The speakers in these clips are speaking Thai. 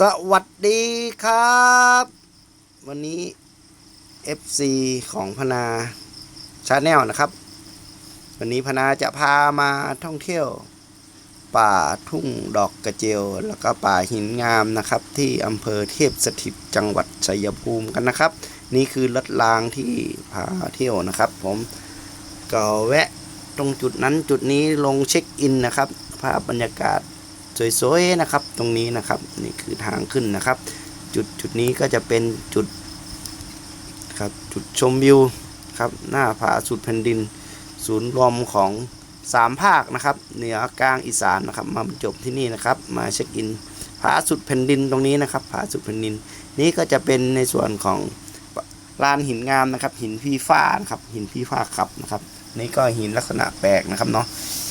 สวัสดีครับ วันนี้ FC ของพนาชาแนลนะครับ วันนี้พนาจะพามาท่องเที่ยว ป่าทุ่งดอกกระเจียว แล้วก็ป่าหินงามนะครับ ที่อำเภอเทพสถิตจังหวัดชัยภูมิกันนะครับ นี่คือรถรางที่พาเที่ยวนะครับ ผมก็แวะตรงจุดนั้นจุดนี้ลงเช็คอินนะครับ ภาพบรรยากาศ สวยๆนะครับ ตรงนี้นะครับนี่คือทางขึ้นนะครับ จุดจุดนี้ก็จะเป็นจุดครับจุดชมวิวครับหน้าผาสุดแผ่นดิน ศูนย์รวมของสามภาคนะครับเหนือกลางอีสานนะครับ มาบรรจบที่นี่นะครับ มาเช็คอินผาสุดแผ่นดินตรงนี้นะครับผาสุดแผ่นดิน นี้ก็จะเป็นในส่วนของลานหินงามนะครับ หินพี่ฟ้านะครับหินพี่ฟ้าขับนะครับ นี่ก็หินลักษณะแปลกนะครับเนาะ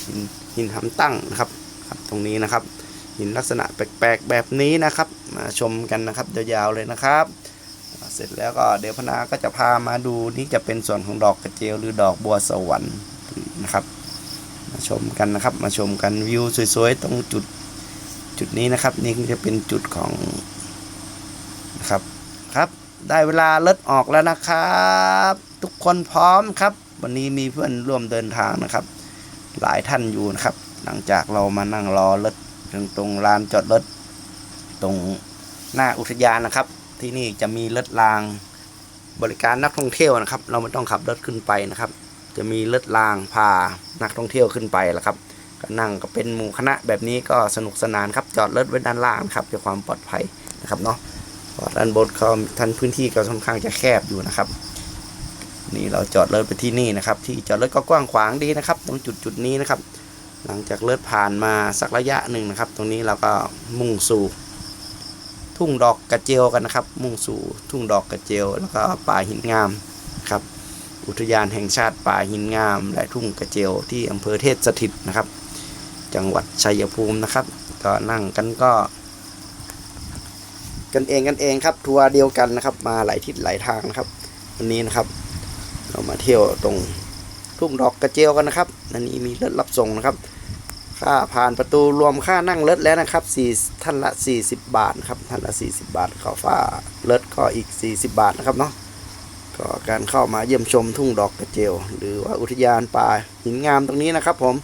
หินหินหำตั้งนะครับครับ ตรงนี้นะครับ หินลักษณะแปลกๆแบบนี้นะครับ มาชมกันนะครับยาวๆเลยนะครับ เสร็จแล้วก็เดี๋ยวพนาก็จะพามาดูนี่จะเป็นส่วนของดอกกระเจียวหรือดอกบัวสวรรค์นะครับมาชมกันนะครับมาชมกันวิวสวยๆตรงจุดจุดนี้นะครับนี่จะเป็นจุดของนะครับครับ ได้เวลาเลิศออกแล้วนะครับ ทุกคนพร้อมครับ วันนี้มีเพื่อนร่วมเดินทางนะครับ หลายท่านอยู่นะครับ หลังจากเรามานั่งรอรถต รงตรงลานจอดรถตรงหน้าอุทยานนะครับ ที่นี่จะมีรถรางบริการนักท่องเที่ยวนะครับ เราไม่ต้องขับรถขึ้นไปนะครับ จะมีรถรางพานักท่องเที่ยวขึ้นไปแล้วครับก็นั่งก็เป็นหมู่คณะแบบนี้ก็สนุกสนานครับจอดรถไว้ด้านล่างครับเพื่อความปลอดภัยนะครับเนาะเพราะด้านบนเขาทันพื้นที่ก็ค่อนข้างจะแคบอยู่นะครับ นี่เราจอดรถไปที่นี่นะครับ ที่จอดรถก็กว้างขวางดีนะครับ ตรงจุดจุดนี้นะครับ หลังจากเลิศผ่านมาสักระยะหนึ่งนะครับ ตรงนี้เราก็มุ่งสู่ ทุ่งดอกกระเจียวกันนะครับ มุ่งสู่ทุ่งดอกกระเจียว แล้วก็ป่าหินงามครับ อุทยานแห่งชาติป่าหินงาม และทุ่งกระเจียวที่อำเภอเทพสถิตนะครับ จังหวัดชัยภูมินะครับ ก็นั่งกันก็ กันเองกันเองครับ ทัวร์เดียวกันนะครับ มาหลายทิศหลายทางนะครับวันนี้นะครับ เรามาเที่ยวตรงทุ่งดอกกระเจียวกันนะครับ อันนี้มีรถรับส่งนะครับ ค่าผ่านประตูรวมค่านั่งรถแล้วนะครับสี่ท่านละ 40 บาทครับท่านละ 40 บาทข้าฟ้ารถก็อีก 40 บาทนะครับเนาะก็การเข้ามาเยี่ยมชมทุ่งดอกกระเจียว หรือว่าอุทยานป่าหินงามตรงนี้นะครับ ผม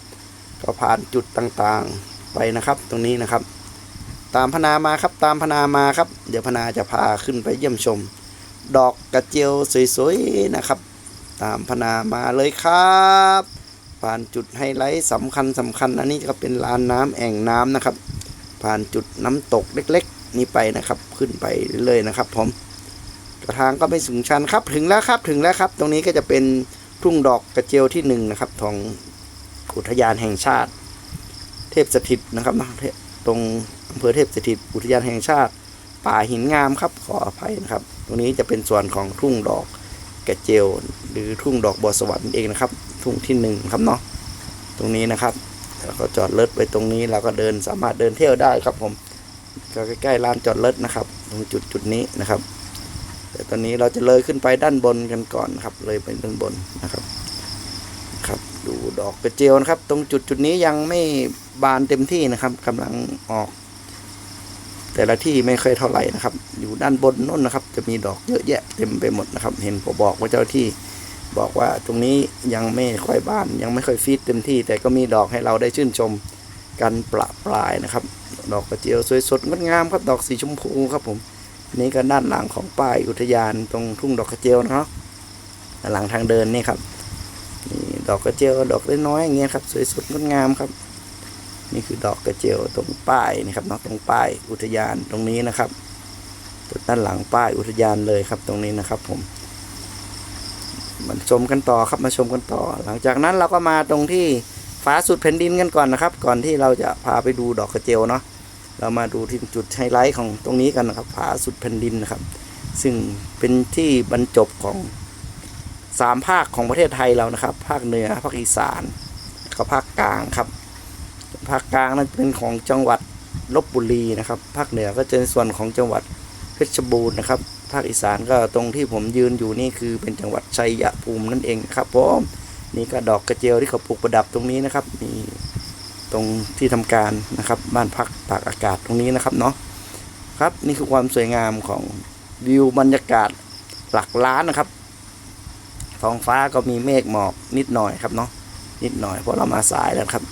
ก็ผ่านจุดต่างๆไปนะครับ ตรงนี้นะครับ ตามพนามาครับตามพนามาครับ เดี๋ยวพนาจะพาขึ้นไปเยี่ยมชม ดอกกระเจียวสวยๆนะครับ ตามพนามาเลยครับ ผ่านจุดไฮไลท์สำคัญสำคัญอันนี้ก็เป็นลานน้ำแอ่งน้ำนะครับ ผ่านจุดน้ำตกเล็ก ๆ นี้ไปนะครับ ขึ้นไปเลยนะครับผมทางก็ไม่สูงชันครับถึงแล้วครับถึงแล้วครับ ตรงนี้ก็จะเป็นทุ่งดอกกระเจียวที่หนึ่งนะครับของอุทยานแห่งชาติ เทพสถิตนะครับนะตรงอำเภอเทพสถิตอุทยานแห่งชาติ ป่าหินงามครับขออภัยนะครับ ตรงนี้จะเป็นส่วนของทุ่งดอกกระเจียวหรือทุ่งดอกบัวสวรรค์นั่นเองนะครับ ทุ่งที่หนึ่งครับเนาะตรงนี้นะครับแล้วก็จอดรถไปตรงนี้เราก็เดินสามารถเดินเที่ยวได้ครับผมก็ใกล้ๆลานจอดรถนะครับ ตรงจุดจุดนี้นะครับแต่ตอนนี้เราจะเลยขึ้นไปด้านบนกันก่อนครับ เลยไปด้านบนนะครับ ครับดูดอกกระเจียวนะครับ ตรงจุดจุดนี้ยังไม่บานเต็มที่นะครับกำลังออก แต่ละที่ไม่เคยเท่าไหร่นะครับ อยู่ด้านบนนู่นนะครับ จะมีดอกเยอะแยะเต็มไปหมดนะครับ เห็นผมบอกว่าเจ้าที่ บอกว่าตรงนี้ยังไม่ค่อยบาน ยังไม่ค่อยฟีดเต็มที่ แต่ก็มีดอกให้เราได้ชื่นชมกันประปรายนะครับ ดอกกระเจียวสวยสดงดงามครับดอกสีชมพูครับผมนี่ก็ด้านหลังของป้ายอุทยานตรงทุ่งดอกกระเจียวนะครับหลังทางเดินนี่ครับนี่ดอกกระเจียวดอกน้อยอย่างเงี้ยครับสวยสดงดงามครับ นี่คือดอกกระเจียวตรงป้ายนะครับเนาะตรงป้ายอุทยานตรงนี้นะครับด้านหลังป้ายอุทยานเลยครับตรงนี้นะครับผม ชมกันต่อครับมาชมกันต่อ หลังจากนั้นเราก็มาตรงที่ฟ้าสุดแผ่นดินกันก่อนนะครับ ก่อนที่เราจะพาไปดูดอกกระเจียวเนาะเรามาดูที่จุดไฮไลท์ของตรงนี้กันนะครับฟ้าสุดแผ่นดินนะครับ ซึ่งเป็นที่บรรจบของสามภาคของประเทศไทยเรานะครับ ภาคเหนือภาคอีสานกับภาคกลางครับ ภาคกลางนั้นเป็นของจังหวัดลบบุรีนะครับ ภาคเหนือก็จะเป็นส่วนของจังหวัดเพชรบูรณ์นะครับ ภาคอีสานก็ตรงที่ผมยืนอยู่นี่คือเป็นจังหวัดชัยภูมินั่นเองครับผมนี่ก็ดอกกระเจียวที่เขาปลูกประดับตรงนี้นะครับ มีตรงที่ทำการนะครับบ้านพักตากอากาศตรงนี้นะครับเนาะครับนี่คือความสวยงามของวิวบรรยากาศหลักล้านนะครับท้องฟ้าก็มีเมฆหมอกนิดหน่อยครับเนาะนิดหน่อยเพราะเรามาสายแล้วครับ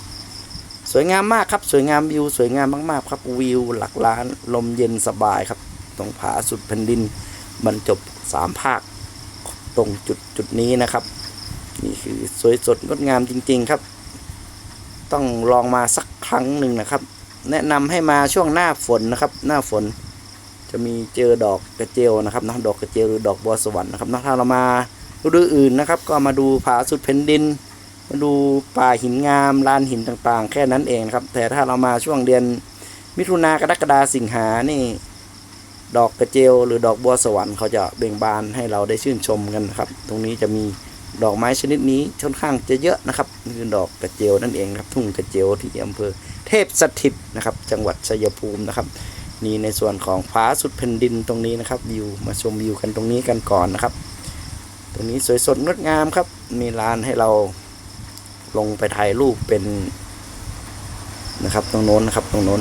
สวยงามมากครับ สวยงามวิว สวยงามมากๆ ครับวิวหลักล้านลมเย็นสบายครับตรงผาสุดแผ่นดิน บรรจบสามภาคตรงจุดจุดนี้นะครับ นี่คือสวยสดงดงามจริง ๆครับ ต้องลองมาสักครั้งหนึ่งนะครับ แนะนำให้มาช่วงหน้าฝนนะครับ หน้าฝนจะมีเจอดอกกระเจียวนะครับนะดอกกระเจียวหรือดอกบัวสวรรค์นะครับนะถ้าเรามาฤดูอื่นนะครับ ก็มาดูผาสุดแผ่นดิน มาดูป่าหินงามลานหินต่างๆ แค่นั้นเองครับ แต่ถ้าเรามาช่วงเดือนมิถุนากรกฎาสิงหานี่ ดอกกระเจียวหรือดอกบัวสวรรค์เขาจะเบ่งบานให้เราได้ชื่นชมกันนะครับ ตรงนี้จะมีดอกไม้ชนิดนี้ค่อนข้างจะเยอะนะครับคือดอกกระเจียวนั่นเองครับทุ่งกระเจียวที่อำเภอเทพสถิตนะครับ จังหวัดชัยภูมินะครับนี่ในส่วนของฟ้าสุดแผ่นดินตรงนี้นะครับวิวมาชมวิวกันตรงนี้กันก่อนนะครับ ตรงนี้สวยสดงดงามครับ มีลานให้เราลงไปถ่ายรูปเป็นนะครับ ตรงโน้นนะครับ ตรงโน้น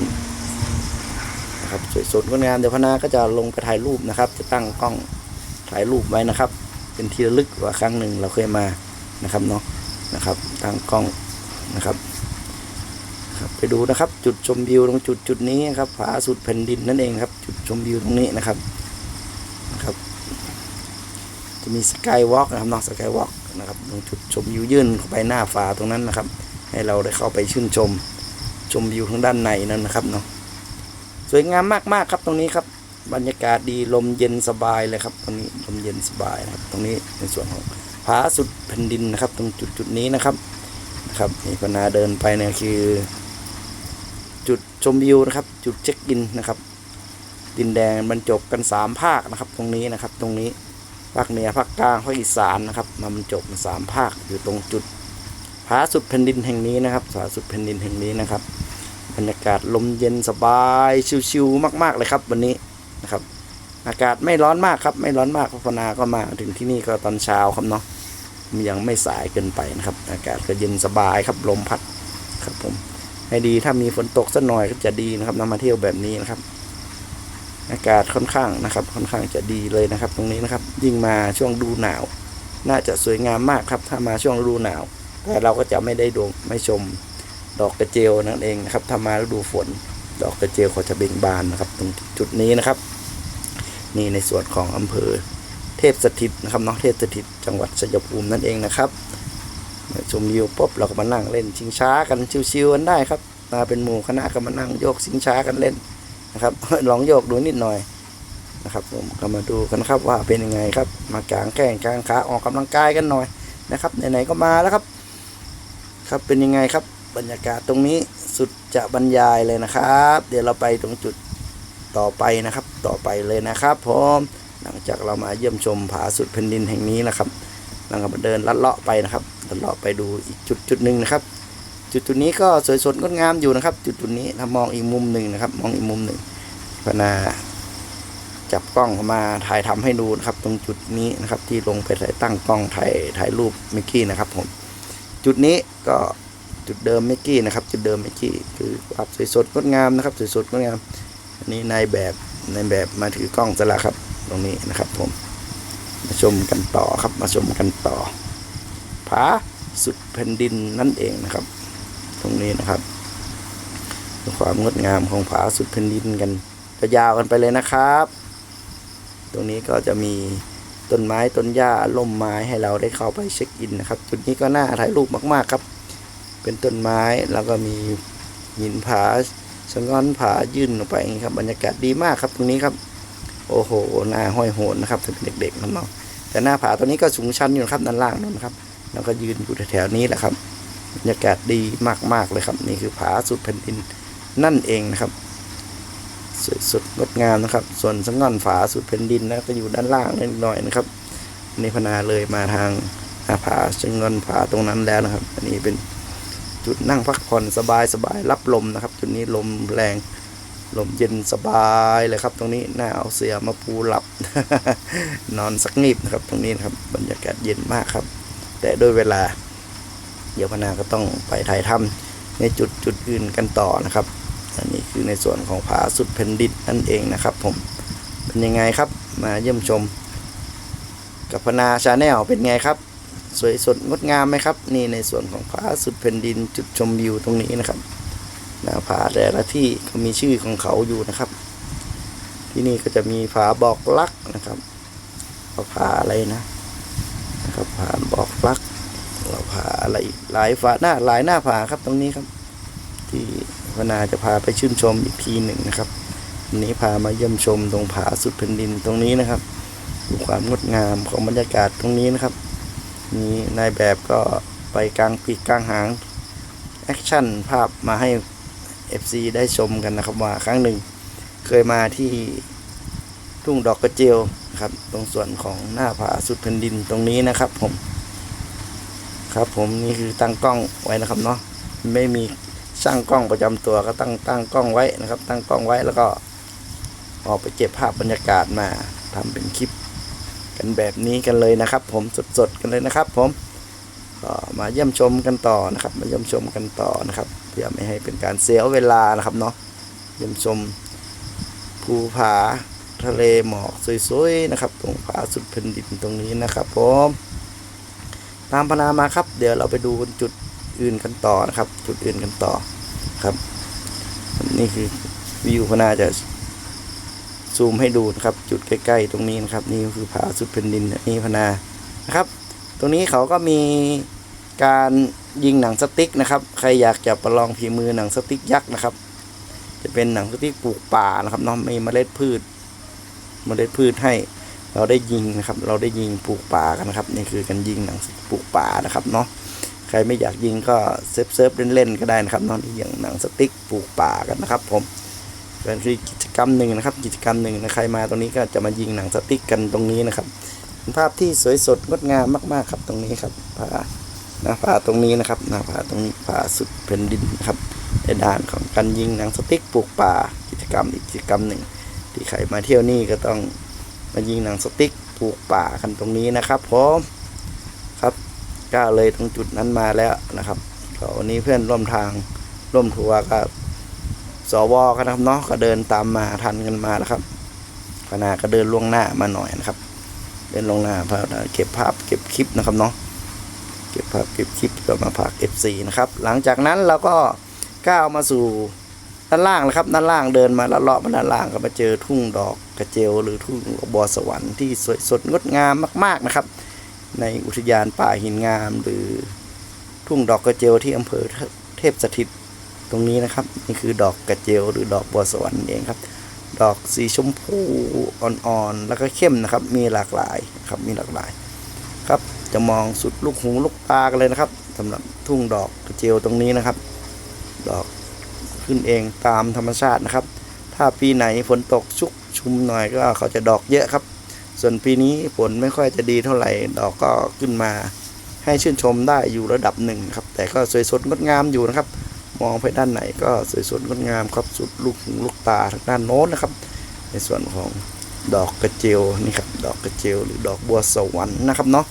นะครับสวยสดงดงามเดี๋ยวพนาก็จะลงไปถ่ายรูปนะครับ จะตั้งกล้องถ่ายรูปไว้นะครับ เป็นที่ระลึกว่าครั้งหนึ่งเราเคยมานะครับเนาะนะครับ ตั้งกล้องนะครับครับไปดูนะครับ จุดชมวิวตรงจุดจุดนี้ครับผาสุดแผ่นดินนั่นเองครับ จุดชมวิวตรงนี้นะครับนะครับ จะมีสกายวอล์กนะครับนอกสกายวอล์กนะครับตรงจุดชมวิวยื่นเข้าไปหน้าฝาตรงนั้นนะครับ ให้เราได้เข้าไปชื่นชม ชมวิวทางด้านในนั่นนะครับเนาะ สวยงามมากๆครับตรงนี้ครับ บรรยากาศดีลมเย็นสบายเลยครับตรงนี้ลมเย็นสบายนะครับ ตรงนี้ในส่วนของผาสุดแผ่นดินนะครับ ตรงจุดจุดนี้นะครับนะครับนี่พนาเดินไปเนี่ยคือ จุดชมวิวนะครับ จุดเช็คอินนะครับดินแดงบรรจบกันสามภาคนะครับ ตรงนี้นะครับ ตรงนี้ภาคเหนือภาคกลางภาคอีสานนะครับมาบรรจบสามภาคอยู่ตรงจุดผาสุดแผ่นดินแห่งนี้นะครับผาสุดแผ่นดินแห่งนี้นะครับ บรรยากาศลมเย็นสบายชิวๆมาก ๆ เลยครับ วันนี้นะครับ อากาศไม่ร้อนมากครับ ไม่ร้อนมากพัฒนาก็มาถึงที่นี่ก็ตอนเช้าครับเนาะยังไม่สายเกินไปนะครับ อากาศก็เย็นสบายครับลมพัดครับผมให้ดีถ้ามีฝนตกสักหน่อยก็จะดีนะครับนำมาเที่ยวแบบนี้นะครับ อากาศค่อนข้างนะครับ ค่อนข้างจะดีเลยนะครับ ตรงนี้นะครับ ยิ่งมาช่วงดูหนาว น่าจะสวยงามมากครับ ถ้ามาช่วงฤดูหนาว แต่เราก็จะไม่ได้ดวงไม่ชม ดอกกระเจียวนั่นเองนะครับถ้ามาฤดูฝน ดอกกระเจียวเขาจะเบ่งบานนะครับ ตรงจุดนี้นะครับ นี่ในส่วนของอำเภอ เทพสถิตนะครับน้องเทพสถิตจังหวัดชัยภูมินั่นเองนะครับชมวิวปุ๊บเราก็มานั่งเล่นชิงช้ากันชิวๆกันได้ครับมาเป็นหมู่คณะก็มานั่งโยกชิงช้ากันเล่นนะครับลองโยกดูนิดหน่อยนะครับผมก็มาดูกันครับว่าเป็นยังไงครับ มากางแข้งกางขาออกกำลังกายกันหน่อยนะครับไหนๆก็มาแล้วครับ ครับเป็นยังไงครับ บรรยากาศตรงนี้สุดจะบรรยายเลยนะครับ เดี๋ยวเราไปตรงจุดต่อไปนะครับ ต่อไปเลยนะครับผมหลังจากเรามาเยี่ยมชมผาสุดแผ่นดินแห่งนี้นะครับเราก็มาเดินลัดเลาะไปนะครับลัดเลาะไปดูอีกจุดจุดหนึ่งนะครับ จุดจุดนี้ก็สวยสดงดงามอยู่นะครับ จุดจุดนี้ถ้ามองอีกมุมหนึ่งนะครับ มองอีกมุมหนึ่งพนาจับกล้องมาถ่ายทำให้ดูนะครับ ตรงจุดนี้นะครับ ที่ลงไปถ่ายตั้งกล้องถ่ายถ่ายรูปมิกกี้นะครับผมจุดนี้ก็ จุดเดิมเมกกี้นะครับ จุดเดิมเมกกี้คือภาพสวยสดงดงามนะครับสวยสดงดงามอันนี้นายแบบนายแบบมาถือกล้องซะล้วครับ ตรงนี้นะครับผมมาชมกันต่อครับมาชมกันต่อผาสุดแผ่นดินนั่นเองนะครับ ตรงนี้นะครับความงดงามของผาสุดแผ่นดินกันจะยาวกันไปเลยนะครับ ตรงนี้ก็จะมีต้นไม้ต้นหญ้าล่มไม้ให้เราได้เข้าไปเช็คอินนะครับ จุดนี้ก็น่าถ่ายรูปมาก ๆ ครับ เป็นต้นไม้ แล้วก็มีหินผาชะง่อนผายื่นออกไปครับบรรยากาศดีมากครับตรงนี้ครับ โอ้โหหน้าห้อยโหนนะครับสำหรับเด็กๆน้องๆแต่หน้าผาตัวนี้ก็สูงชันอยู่นะครับด้านล่างนั่นนะครับ แล้วก็ยืนอยู่แถวๆนี้แหละครับบรรยากาศดีมากๆเลยครับ นี่คือผาสุดแผ่นดินนั่นเองนะครับสวยสุดงดงามนะครับ ส่วนสังงอนฝาสุดแผ่นดินนะก็อยู่ด้านล่างนิดหน่อยนะครับนี่พนาเลยมาทางหน้าผาสังงอนผาตรงนั้นแล้วนะครับ อันนี้เป็น จุดนั่งพักผ่อนสบายสบายๆรับลมนะครับ จุดนี้ลมแรงลมเย็นสบายเลยครับ ตรงนี้น่าเอาเสียมาปูหลับ นอนสักงีบนะครับ ตรงนี้นครับบรรยากาศเย็นมากครับ แต่ด้วยเวลา เดี๋ยวพนาก็ต้องไปถ่ายทำในจุดจุดอื่นกันต่อนะครับ อันนี้คือในส่วนของผาสุดแผ่นดินนั่นเองนะครับ ผมเป็นยังไงครับมาเยี่ยมชม กับพนาชาแนลเป็นไงครับ สวยสดงดงามไหมครับ นี่ในส่วนของผาสุดแผ่นดินจุดชมวิวตรงนี้นะครับหน้าผาแต่ละที่ก็มีชื่อของเขาอยู่นะครับ ที่นี่ก็จะมีผาบอกลักนะครับผาอะไรนะนะครับผาบอกลักเราผาอะไรหลายฝาหน้าหลายหน้าผาครับตรงนี้ครับ ที่พนาจะพาไปชื่นชมอีกทีหนึ่งนะครับวันนี้พามาเยี่ยมชมตรงผาสุดแผ่นดินตรงนี้นะครับดูความงดงามของบรรยากาศตรงนี้นะครับ มีนายแบบก็ไปกลางปีกกลางหาง แอคชั่นภาพมาให้ FC ได้ชมกันนะครับว่าครั้งหนึ่งเคยมาที่ทุ่งดอกกระเจียวครับ ตรงส่วนของหน้าผาสุดแผ่นดินตรงนี้นะครับผม ครับผมนี่คือตั้งกล้องไว้นะครับเนาะไม่มีช่างกล้องประจำตัวก็ตั้งตั้งกล้องไว้นะครับ ตั้งกล้องไว้แล้วก็ออกไปเก็บภาพบรรยากาศมาทำเป็นคลิป กันแบบนี้กันเลยนะครับ ผมสดๆกันเลยนะครับ ผมก็มาเยี่ยมชมกันต่อนะครับ มาเยี่ยมชมกันต่อนะครับเพื่อไม่ให้เป็นการเสียเวลานะครับเนาะเยี่ยมชมภูผาทะเลหมอกสวยๆนะครับ ตรงผาสุดแผ่นดินตรงนี้นะครับ ผมตามพนามาครับ เดี๋ยวเราไปดูจุดอื่นกันต่อนะครับ จุดอื่นกันต่อครับ นี่คือวิวพนาจะ ซูมให้ดูนะครับ จุดใกล้ๆ ตรงนี้นะครับ นี่ก็คือผาสุดแผ่นดินนี่พนานะครับ ตรงนี้เขาก็มีการยิงหนังสติ๊กนะครับ ใครอยากจะประลองฝีมือหนังสติ๊กยักษ์นะครับ จะเป็นหนังสติ๊กปลูกป่านะครับเนาะมีเมล็ดพืชเมล็ดพืชให้เราได้ยิงนะครับ เราได้ยิงปลูกป่ากันนะครับนี่คือการยิงหนังปลูกป่านะครับเนาะใครไม่อยากยิงก็เซิร์ฟเซฟเล่นๆก็ได้นะครับเนาะอย่างหนังสติ๊กปลูกป่ากันนะครับ ผมเป็นคือกิ กรรมหนึ่งนะครับ กิจกรรมหนึ่งนะใครมาตรงนี้ก็จะมายิงหนังสติ๊กกันตรงนี้นะครับเป็นภาพที่สวยสดงดงามมาก ๆ ครับตรงนี้ครับผาหน้าผาตรงนี้นะครับหน้าผาตรงนี้ผาสุดแผ่นดินนะครับในด้านของการยิงหนังสติ๊กปลูกป่ากิจกรรมอีกกิจกรรมหนึ่ง ที่ใครมาเที่ยวนี่ก็ต้องมายิงหนังสติ๊กปลูกป่ากันตรงนี้นะครับผมครับก้าวเลยตรงจุดนั้นมาแล้วนะครับวันนี้เพื่อนร่วมทางร่วมทัวร์ก็ สวกันนะครับเนาะก็เดินตามมาทันกันมาแล้วครับพนาก็เดินล่วงหน้ามาหน่อยนะครับ เดินลงหน้าเพื่อเก็บภาพเก็บคลิปนะครับเนาะเก็บภาพเก็บคลิปก็มาฝาก FC นะครับ หลังจากนั้นเราก็ก้าวมาสู่ด้านล่างนะครับด้านล่างเดินมาแล้วเลาะมาด้านล่างก็มาเจอทุ่งดอกกระเจียวหรือทุ่งบอสวรรค์ที่สวยสดงดงามมาก ๆนะครับ ในอุทยานป่าหินงาม หรือทุ่งดอกกระเจียวที่อำเภอเทพสถิต ตรงนี้นะครับ นี่คือดอกกระเจียวหรือดอกบัวสวรรค์เองครับ ดอกสีชมพูอ่อนๆ แล้วก็เข้มนะครับ มีหลากหลายครับมีหลากหลายครับ จะมองสุดลูกหูลูกตากันเลยนะครับสำหรับทุ่งดอกกระเจียวตรงนี้นะครับ ดอกขึ้นเองตามธรรมชาตินะครับ ถ้าปีไหนฝนตกชุกชุมหน่อยก็เขาจะดอกเยอะครับ ส่วนปีนี้ฝนไม่ค่อยจะดีเท่าไหร่ดอกก็ขึ้นมาให้ชื่นชมได้อยู่ระดับหนึ่งครับ แต่ก็สวยสดงดงามอยู่นะครับ มองไปด้านไหนก็สวยสดงดงามครับสุดลูกหูลูกตาทางด้านโน้นนะครับ ในส่วนของดอกกระเจียวนี่ครับดอกกระเจียวหรือดอกบัวสวรรค์นะครับเนาะ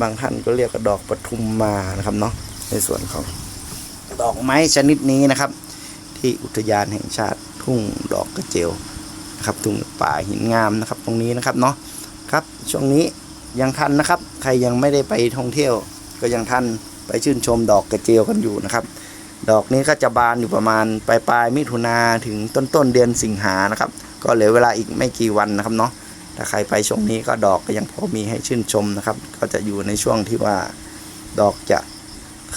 บางท่านก็เรียกว่าดอกปทุมมานะครับเนาะในส่วนของดอกไม้ชนิดนี้นะครับ ที่อุทยานแห่งชาติทุ่งดอกกระเจียวนะครับทุ่งป่าหินงามนะครับ ตรงนี้นะครับเนาะครับช่วงนี้ยังทันนะครับ ใครยังไม่ได้ไปท่องเที่ยว ก็ยังทันไปชื่นชมดอกกระเจียวกันอยู่นะครับ ดอกนี้ก็จะบานอยู่ประมาณปลายปลายมิถุนาถึงต้นต้นเดือนสิงหานะครับ ก็เหลือเวลาอีกไม่กี่วันนะครับเนาะถ้าใครไปช่วงนี้ก็ดอกก็ยังพอมีให้ชื่นชมนะครับ ก็จะอยู่ในช่วงที่ว่าดอกจะ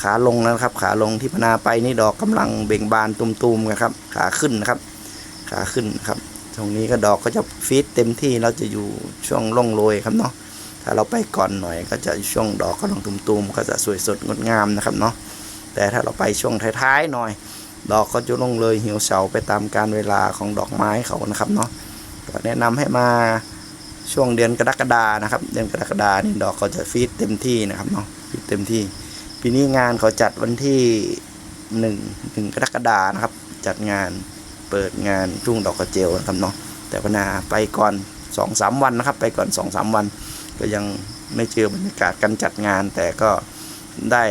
ขาลงนะครับ ขาลงที่พนาไปนี่ดอกกำลังเบ่งบานตุมๆนะครับ ขาขึ้นนะครับ ขาขึ้นครับช่วงนี้ก็ดอกก็จะฟีดเต็มที่เราจะอยู่ช่วงร่องโรยครับเนาะถ้าเราไปก่อนหน่อยก็จะช่วงดอกกำลังตุมๆก็จะสวยสดงดงามนะครับเนาะ แต่ถ้าเราไปช่วงท้ายๆหน่อย ดอกก็จะลงเลยเหี่ยวเฉาไปตามการเวลาของดอกไม้เขานะครับเนาะก็แนะนำให้มาช่วงเดือนกรกฎานะครับ เดือนกรกฎานี่ดอกเขาจะฟีดเต็มที่นะครับเนาะฟีดเต็มที่ ปีนี้งานเขาจัดวันที่หนึ่งหนึ่งกรกฎานะครับ จัดงานเปิดงานทุ่งดอกกระเจียวนะครับเนาะแต่พนาไปก่อนสองสามวันนะครับ ไปก่อนสองสามวัน ก็ยังไม่เจอบรรยากาศการจัดงาน แต่ก็ได้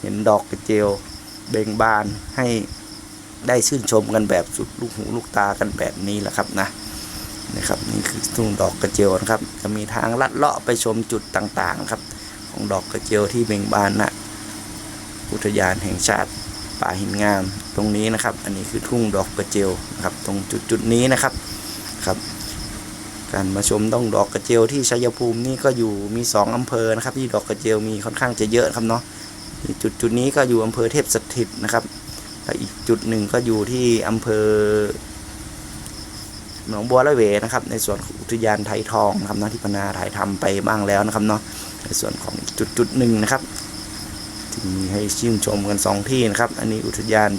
เห็นดอกกระเจียวเบ่งบานให้ได้ชื่นชมกันแบบสุดลูกหูลูกตากันแบบนี้แหละครับนะนะครับนี่คือทุ่งดอกกระเจียวนะครับ จะมีทางลัดเลาะไปชมจุดต่างๆครับ ของดอกกระเจียวที่เบ่งบานนะอุทยานแห่งชาติป่าหินงามตรงนี้นะครับ อันนี้คือทุ่งดอกกระเจียวนะครับ ตรงจุดจุดๆนี้นะครับครับ การมาชมต้องดอกกระเจียวที่ชัยภูมินี่ก็อยู่มีสองอำเภอนะครับ ที่ดอกกระเจียวมีค่อนข้างจะเยอะครับเนาะ จุดจุดนี้ก็อยู่อำเภอเทพสถิตนะครับอีกจุดหนึ่งก็อยู่ที่อำเภอหนองบัวละเวนะครับ ในส่วนอุทยานไทยทองนะครับนะที่พนาถ่ายทำไปบ้างแล้วนะครับเนาะในส่วนของจุดจุดหนึ่งนะครับที่มีให้ชื่นชมกันสองที่นะครับ อันนี้อุทยาน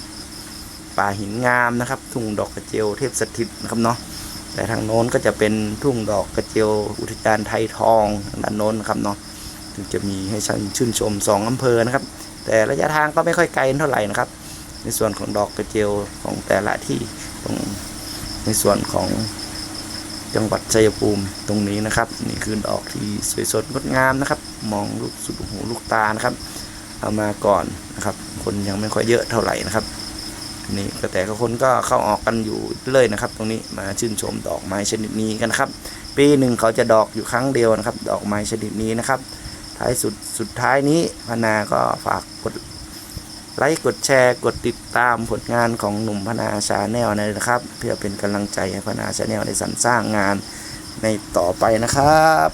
ป่าหินงามนะครับ ทุ่งดอกกระเจียวเทพสถิตนะครับเนาะแต่ทางโน้นก็จะเป็นทุ่งดอกกระเจียวอุทยานไทยทองทางด้านโน้นนะครับเนาะ ถึงจะมีให้ชื่นชมสองอำเภอนะครับ แต่ระยะทางก็ไม่ค่อยไกลเท่าไหร่นะครับ ในส่วนของดอกกระเจียวของแต่ละที่ตรงในส่วนของจังหวัดชัยภูมิตรงนี้นะครับ นี่คือดอกที่สวยสดงดงามนะครับ มองลูกสุดหูลูกตานะครับ เอามาก่อนนะครับ คนยังไม่ค่อยเยอะเท่าไหร่นะครับนี่ก็แต่ก็คนก็เข้าออกกันอยู่เลยนะครับ ตรงนี้มาชื่นชมดอกไม้ชนิดนี้กันนะครับ ปีหนึ่งเขาจะดอกอยู่ครั้งเดียวนะครับ ดอกไม้ชนิดนี้นะครับ ท้ายสุดสุดท้ายนี้พนาก็ฝากกดไลค์กดแชร์กดติดตามผลงานของหนุ่มพนาชาแนลนะครับ เพื่อเป็นกำลังใจให้พนาชาแนลได้สรรสร้างงานในต่อไปนะครับ